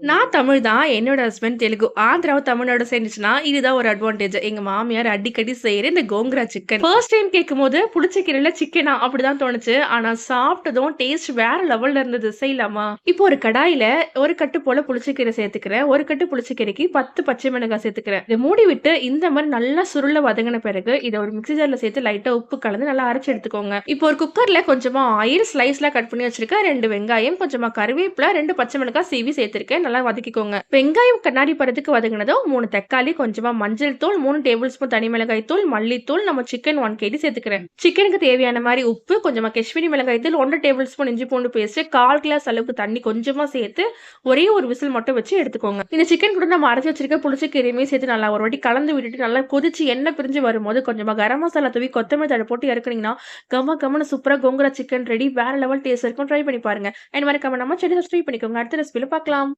நான் தமிழ் தான். என்னோட ஹஸ்பண்ட் தெலுங்கு. ஆந்திராவும் தமிழ்நாடும் சேர்ந்துச்சுன்னா, இதுதான் ஒரு அட்வான்டேஜ். எங்க மாமியார் அடிக்கடி செய்யற இந்த கோங்கரா சிக்கன். ஃபர்ஸ்ட் டைம் கேட்கும்போது புளிச்சக்கீரைல சிக்கனா அப்படிதான் தோணுச்சு. ஆனா சாப்பிட்டதும் டேஸ்ட் வேற லெவல்ல இருந்தது. செய்யலாமா? இப்போ ஒரு கடாயில ஒரு கட்டு போல புளிச்சக்கீரை சேர்த்துக்கிறேன். ஒரு கட்டு புளிச்சக்கீரைக்கு 10 பச்சை மிளகாய் சேர்த்துக்கிறேன். இதை மூடி விட்டு இந்த மாதிரி நல்லா சுருள வதங்கின பிறகு, இதை ஒரு மிக்ஸி ஜார்ல சேர்த்து லைட்டா உப்பு கலந்து நல்லா அரைச்சு எடுத்துக்கோங்க. இப்போ ஒரு குக்கர்ல கொஞ்சமா ஆயில், ஸ்லைஸ்லாம் கட் பண்ணி வச்சிருக்கேன் ரெண்டு வெங்காயம், கொஞ்சமா கருவேப்பில ரெண்டு பச்சை மிளகாய் சீவி சேர்த்திருக்கேன். நல்லா வதக்கிக்கோங்க. வெங்காயம் கண்ணாடி படத்துக்கு வதங்கினதும் மூணு தக்காளி, கொஞ்சமா மஞ்சள் தூள், மூணு டேபிள் ஸ்பூன் தனி மிளகாய் தூள், மல்லித்தூள், நம்ம சிக்கன் ஒன் கேஜி சேர்த்துக்கிறேன். சிக்கனுக்கு தேவையான மாதிரி உப்பு, கொஞ்சமா காஷ்மீரி மிளகாய் தூள், 1 டேபிள் ஸ்பூன் இஞ்சி பூண்டு பேஸ்ட், 1/4 கிளாஸ் அளவுக்கு தண்ணி கொஞ்சமா சேர்த்து, ஒரே ஒரு விசில் மட்டும் வச்சு எடுத்துக்கோங்க. இந்த சிக்கன் கூட நம்ம அரைச்சி வச்சிருக்க புளிச்சக்கீரையுமே சேர்த்து நல்லா ஒரு வாட்டி கலந்து விட்டுட்டு நல்லா கொதிச்சு எண்ணெய் பிரிஞ்சு வரும்போது, கொஞ்சமா கரம் மசாலா தூவி கொத்தமல்லி தழை போட்டு இறக்குனீங்கன்னா, கம கமன்னு சூப்பரா கோங்கரா சிக்கன் ரெடி. வேற லெவல் டேஸ்ட் இருக்கும். ட்ரை பண்ணி பாருங்க. அண்ட் மறக்காம நம்ம செடி சப்ஸ்கிரைப் பண்ணிக்கோங்க. அடுத்த ரெசிபியில் பார்க்கலாம்.